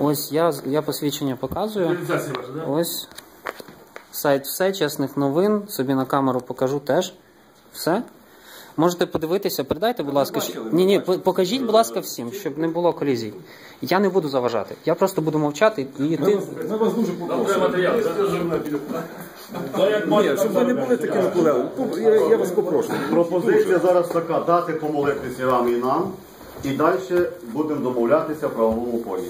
Ось я, я посвідчення показую. Ось сайт все чесних новин. Собі на камеру покажу теж. Все. Можете подивитися, передайте, будь ласка. Ні, ні, покажіть, будь ласка, всім, щоб не було колізій. Я не буду заважати. Я просто буду мовчати і ти. ми вас дуже попросимо. Ні, щоб ви не були такими колегами. Я, я вас попрошу. Пропозиція зараз така, дати помолитися вам і нам, і далі будемо домовлятися в правовому полі.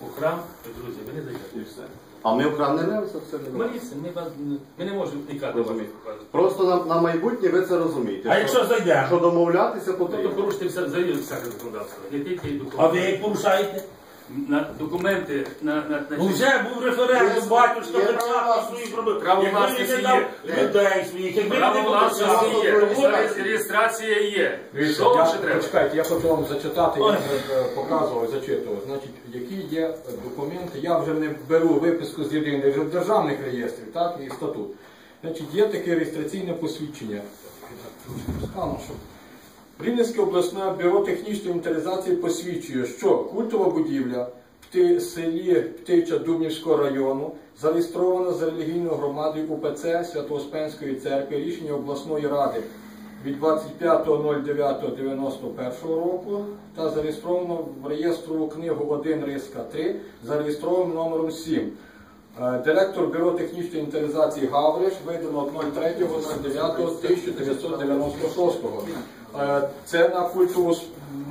У храм, друзі, ви не даєте. Все. А ми в храм не немося все не Моліться, ми, вас- ми не можемо вникати. Розумію. Просто на, на майбутнє ви це розумієте. А що- якщо зайдемо? Що домовлятися Тобто потрібно. порушити все, взагалі всяке законодавство. Не тільки А ви як порушаєте? На документи, на, на, на Ну вже був референдум, батюшка є печатка право свої проблеми. право власності є. людей своїх, якби право власності є, реєстрація- реєстрація є. Що вам я, ще треба? почекайте, я хочу вам зачитати, я вже е, показував, зачитував. Значить, які є документи, я вже не беру виписку з єдиних державних реєстрів, так, і статут. Значить, є таке реєстраційне посвідчення. Стану, що Рівненське обласне бюро технічної інвентаризації посвідчує, що культова будівля в селі Птича Дубнівського району зареєстрована за реligійною громадою УПЦ Свято-Успенської церкви рішення обласної ради від 25.09.91 року та зареєстровано в реєстру книгу 1 риска 3 зареєстрованим номером 7. Е, Директор Бюро технічної інвентаризації Гавриш видано 03.09.1996. Е, Це на культову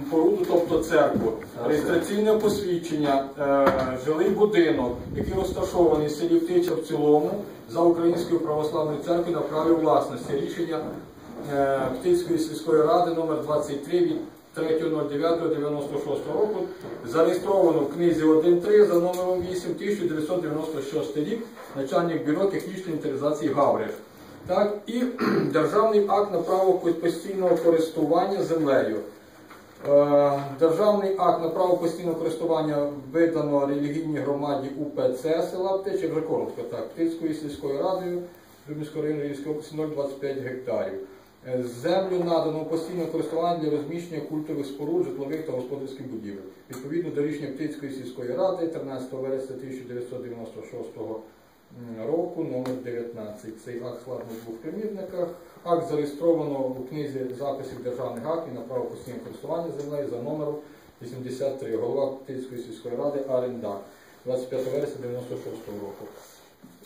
споруду, тобто церкву. Реєстраційне посвідчення, е, жилий будинок, який розташований в селі Птича в цілому за Українською православною церквою на праві власності. Рішення Птицької сільської ради номер 23 від 3.09.96 року зареєстровано в книзі 1.3 за номером 8 1996 рік начальник бюро технічної інвентаризації Гавриш. Так, і державний акт на право постійного користування землею. Е, Державний акт на право постійного користування видано релігійній громаді УПЦ села Птичі, вже коротко так, Птицькою сільською радою Рівненського району Рівненської області 0,25 гектарів. Е, Землю надано постійне користування для розміщення культових споруд, житлових та господарських будівель. Відповідно до рішення Птицької сільської ради 13 вересня 1996 року, номер 19. Цей акт складено в двох примірниках. Акт зареєстровано у книзі записів державних актів на право постійного користування землею за номером 83. Голова Птицької сільської ради Арендак 25 вересня 96 року.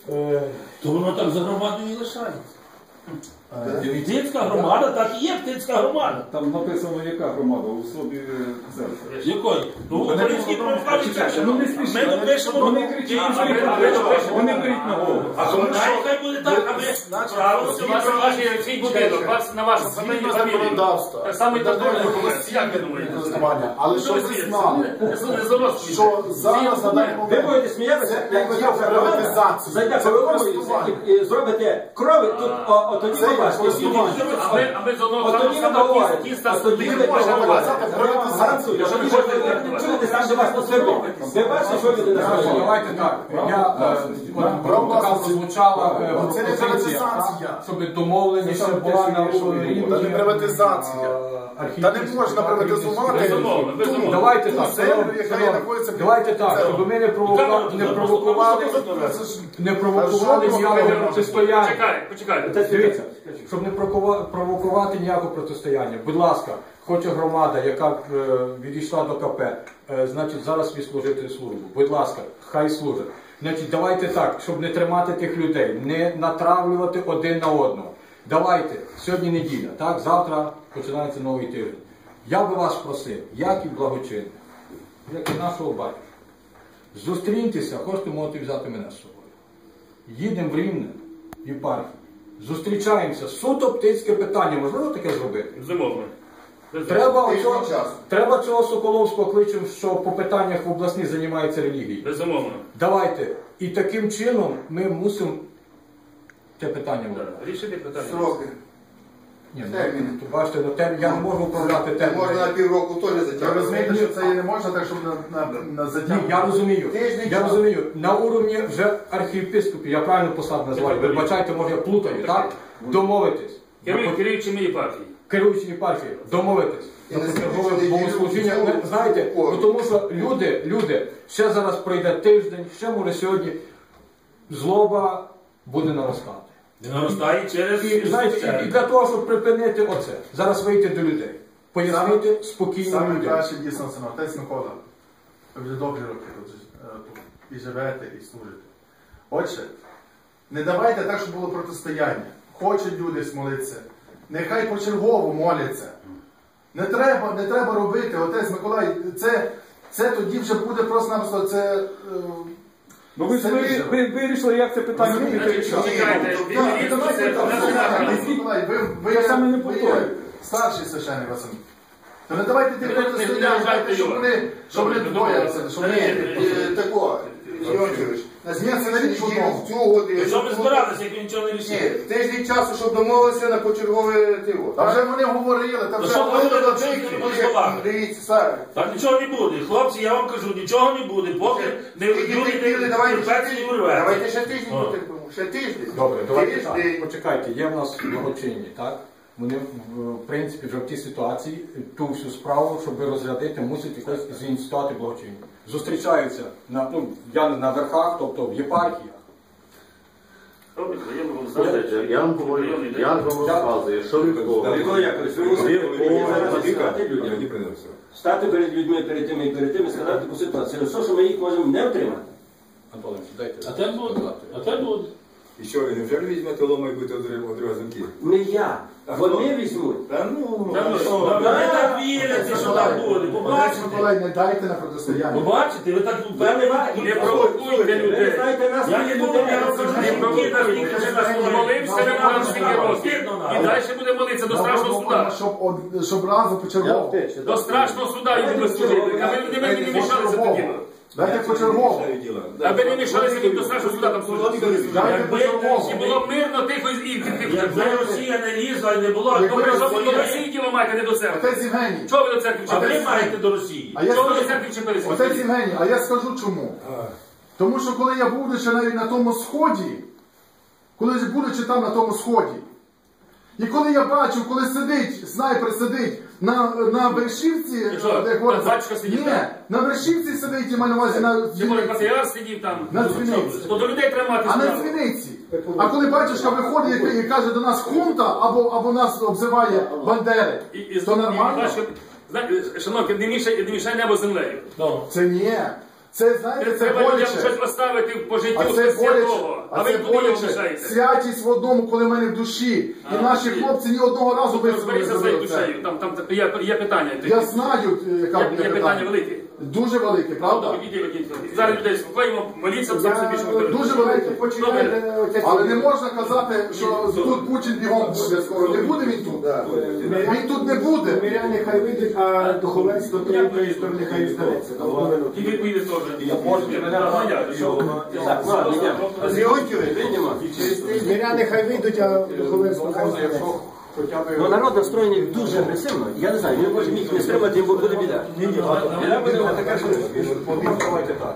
Е, То воно так за громадою і лишається. Дивіться, громада, так і є птицька громада. Там написано, яка громада у особі церкви. Якої? Ну, український православний церкви. Ну не спішіть, Ми пишемо не кричіть, церкви. ну не беріть на голову. А то нехай хай буде так, а ми вас на вашій цій будинок, вас на вашому фамілії фамілії. Так само і так Як ви думаєте? Але Що що ви знали? Що зараз на даний Ви будете сміятися, як ви є завтра приватизація. зайде Це по вимогу користування. і, і зробите крови, тут тоді користування. А ми, з одного От самого тоді ви гарантую, Якщо ви чуєте вас. Ви бачите, що Давайте, так. Я е, прозвучала е, Це не пропозиція, приватизація. щоб домовленість була на рівні. Та не приватизація. е, Та не можна приватизувати. Давайте так, давайте так, щоб ми не провокували, не провокували, не провокували ніякого протистояння. Почекай, почекайте. Дивіться, щоб не провокувати ніякого протистояння. Будь ласка, хоче громада, яка е, відійшла до КП, е, значить зараз відслужити службу. Будь ласка, хай служить. Значить, давайте так, щоб не тримати тих людей, не натравлювати один на одного. Давайте, сьогодні неділя, так, завтра починається новий тиждень. Я би вас просив, як і благочинник, як і нашого батька, зустріньтеся, хочете можете взяти мене з собою. Їдемо в Рівне, в єпархію. Зустрічаємося. Суто птицьке питання. Можливо таке зробити? Безумовно. Треба, оцього, треба цього Соколовського кличем, що по питаннях в обласні займається релігією. Безумовно. Давайте. І таким чином ми мусимо те питання вирішити. Рішити питання. Сроки. Ні, ну, Терміни. то бачите, ну, тем, я не можу управляти Можна на півроку теж Ви затягнути. розумієте, що це і не можна так, щоб на, на, на Ні, затягнути? я розумію. Тиждень Я часу. розумію. На уровні вже архієпископів, я правильно посад назвав, вибачайте, може я плутаю, так? Домовитись. Керують керуючими партії. керуючими партією домовитись богослужіння. Ви Знаєте, ну, тому що люди, люди, ще зараз пройде тиждень, ще може сьогодні злоба буде наростати. Не наростає через І, знаєте, і, і для того, щоб припинити оце, зараз вийти до людей, пояснити спокійно Саме людям. краще дійсно це отець Микола. Ви вже довгі роки тут е, тут і живете, і служите. Отже, не давайте так, щоб було протистояння. Хочуть люди молитися. Нехай почергово моляться. Не треба, не треба робити, отець Миколай, це, це тоді вже буде просто-напросто це. е, Ну ви, ви, ви вирішили, як це питання не ви старший священник Василь. То не давайте ти не- не протистояння, щоб вони, двоє, щоб вони... Е, Такого, Йончевич, на не в цю годину. Що ми збиралися, як ви нічого не Ні, рішили? тиждень часу, щоб домовилися на почергове тиво. Та вже вони говорили, та Ну, вже що вони ви до деяких. Ну, слова. Дивіться, Сара. Так нічого не буде. Хлопці, я вам кажу, нічого не буде, поки не люди терпіли, давайте ще не тиждень. урве. Давайте ще тиждень О. потерпимо. Ще тиждень. Добре, давайте так. Тиждень. Почекайте, є в нас благочинні, так? Вони, в в принципі, вже в тій ситуації ту всю справу, щоб розрядити, мусять якось зініціювати благочинні. Зустрічаються на, ну, я не на верхах, тобто в єпархіях. Знати. я вам говорю, я вам розказую, що вівторок. Микола Яковлевич, ви стати перед людьми, перед тими і перед тими, і сказати таку ситуацію. Те, що ми їх можемо не втримати. Антоне, дайте. А те буде, а те буде. І що, ви невже візьмете лома і будете одривати замки? Не я. Вони візьмуть. Та ну, Та ну що, ви так вірите, що так буде. Побачите. Миколай, не дайте на протистояння. Побачите, ви так впевнені. Не провокуйте людей. Я не буду, Не що провокуйте. не Молився. Реман стільки років. І далі буде молитися до страшного суда. Щоб, од- щоб разом почергово. До страшного суда і буде служити. А ви не не мішалися тоді. Дайте почергово. Аби не мішалися ви до страшного суда там служити. Дайте Якби почергово. І було мирно, тихо і тихо. Якби Росія не лізла і не було, то Ви ви що ви до Росії. Діло маєте, не до церкви? Отець Євгеній. Чого ви до церкви А ви маєте до Росії. Чого ви до церкви чіпилися? отець Євгеній, а я скажу чому. Тому що коли я будучи навіть на тому сході, коли будучи там на тому сході, і коли я бачу, коли сидить, снайпер сидить на, на вершівці, що, де батюшка сидить, ні, так? на вершівці сидить і маю на увазі на Чи може дзвіниці. сидів там? На дзвіниці. То до людей треба мати А на справу. дзвіниці. А коли батюшка виходить і, і каже до нас хунта, або, або нас обзиває бандери, І- і- то нормально? і бачите, знаєте, Шановні, не мішай, не мішай небо землею. Це ні. Це, знаєте, це Треба людям щось поставити по життю А це святого. А а ви боляче. Святість в одному, коли в мене в душі. І наші хлопці ні одного разу висунули Зберіться своєю душею. Там, там є, є питання. Я знаю, яка Є, є питання велике. Дуже велике, Правда? Зараз людей спокоїмо, моліться, все це більше. Дуже велике. Добре. Але не можна казати, що тут Путін бігом буде скоро. Не буде він тут. Він тут не буде. Миряни хай вийдуть, а духовенство тієї сторони хай. Можете мене Ну, Видимо. Миряни хай вийдуть, а духовенство хай. Якщо хоча б Ну, народ настроєний дуже агресивно. Я не знаю, він може міг не стримати, йому буде біда. Біда буде така, що... давайте так.